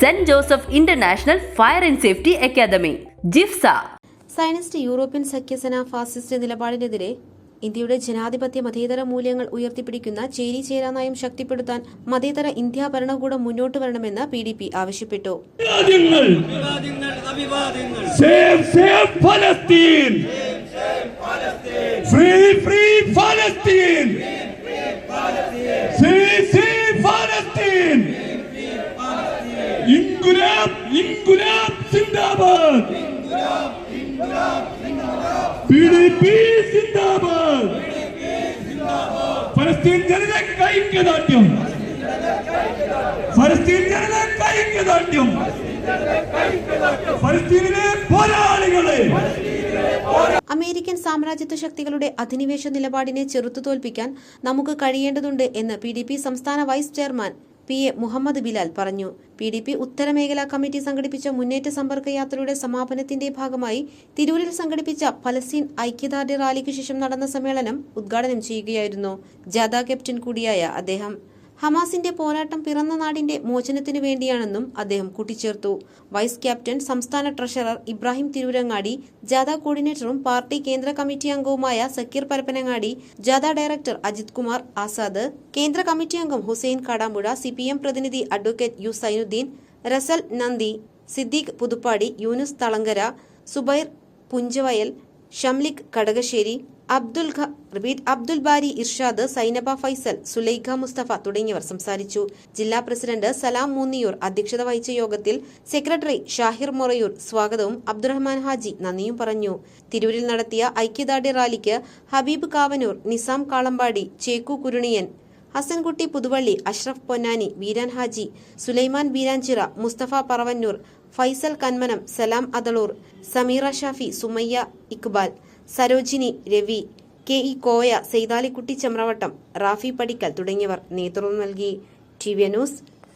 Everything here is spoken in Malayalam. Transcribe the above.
Saint Joseph international fire and safety academy JIFSA. Zionist European സഖ്യസേന fascist നിലപാടിനെതിരെ ഇന്ത്യയുടെ ജനാധിപത്യ മതേതര മൂല്യങ്ങൾ ഉയർത്തിപ്പിടിക്കുന്ന ചേരി ചേരാ നയം ശക്തിപ്പെടുത്താൻ മതേതര ഇന്ത്യ ഭരണകൂടം മുന്നോട്ട് വരണമെന്ന് പി ഡി പി ആവശ്യപ്പെട്ടു അഭിവാദ്യങ്ങൾ അഭിവാദ്യങ്ങൾ അഭിവാദ്യങ്ങൾ save save Palestine free free Palestine say say Palestine inquilab ഇൻകുലാബ് സിന്ദാബാദ്. പിഡിപി സിന്ദാബാദ്. ഫലസ്തീൻ ജനതയ്ക്ക് ഐക്യദാർഢ്യം ഫലസ്തീൻ ജനത ഐക്യദാർഢ്യം ഫലസ്തീനിലെ പോരാളികളെ. അമേരിക്കൻ സാമ്രാജ്യത്വ ശക്തികളുടെ അധിനിവേശ നിലപാടിനെ ചെറുത്തു തോൽപ്പിക്കാൻ നമുക്ക് കഴിയേണ്ടതുണ്ട് എന്ന് പി സംസ്ഥാന vice chairman P. A. Muhammad Bilal പറഞ്ഞു. പി. ഡി. പി. ഉത്തരമേഖലാ കമ്മിറ്റി സംഘടിപ്പിച്ച മുന്നേറ്റ സമ്പർക്ക യാത്രയുടെ സമാപനത്തിന്റെ ഭാഗമായി തിരൂരിൽ സംഘടിപ്പിച്ച ഫലസ്തീൻ ഐക്യദാർഢ്യ റാലിക്ക് ശേഷം നടന്ന സമ്മേളനം ഉദ്ഘാടനം ചെയ്യുകയായിരുന്നു. ജാഥ ക്യാപ്റ്റൻ കൂടിയായ അദ്ദേഹം. ഹമാസിന്റെ പോരാട്ടം പിറന്ന നാടിന്റെ മോചനത്തിനു വേണ്ടിയാണെന്നും അദ്ദേഹം കൂട്ടിച്ചേർത്തു. വൈസ് ക്യാപ്റ്റൻ സംസ്ഥാന ട്രഷറർ ഇബ്രാഹിം തിരൂരങ്ങാടി ജാഥ കോർഡിനേറ്ററും പാർട്ടി കേന്ദ്ര കമ്മിറ്റി അംഗവുമായ സക്കീർ പരപ്പനങ്ങാടി ജാഥ ഡയറക്ടർ അജിത് കുമാർ ആസാദ് കേന്ദ്ര കമ്മിറ്റി അംഗം ഹുസൈൻ കാടാമ്പുഴ സിപിഎം പ്രതിനിധി അഡ്വക്കേറ്റ് യു സൈനുദ്ദീൻ റസൽ നന്ദി സിദ്ദീഖ് പുതുപ്പാടി യൂനുസ് തളങ്കര സുബൈർ പുഞ്ചവയൽ ഷംലിക് കടകശ്ശേരി അബ്ദുൽ റിപ്പീറ്റ് അബ്ദുൽ ബാരി ഇർഷാദ് സൈനബ ഫൈസൽ സുലൈഖ മുസ്തഫ തുടങ്ങിയവർ സംസാരിച്ചു. ജില്ലാ പ്രസിഡന്റ് സലാം മൂന്നിയൂർ അധ്യക്ഷത വഹിച്ച യോഗത്തിൽ സെക്രട്ടറി ഷാഹിർ മൊറയൂർ സ്വാഗതവും അബ്ദുറഹ്മാൻ ഹാജി നന്ദിയും പറഞ്ഞു. തിരൂരിൽ നടത്തിയ ഐക്യദാർഢ്യ റാലിക്ക് ഹബീബ് കാവനൂർ നിസാം കാളമ്പാടി ചേക്കു കുരുണിയൻ ഹസൻകുട്ടി പുതുവള്ളി അഷ്റഫ് പൊന്നാനി വീരാൻ ഹാജി സുലൈമാൻ വീരാഞ്ചിറ മുസ്തഫ പറവന്നൂർ ഫൈസൽ കന്മനം സലാം അതളൂർ സമീറ ഷാഫി സുമയ്യ ഇക്ബാൽ സരോജിനി രവി കെ ഇ കോയ സെയ്താലിക്കുട്ടി ചമ്രവട്ടം റാഫി പടിക്കൽ തുടങ്ങിയവർ നേതൃത്വം നൽകി. T V news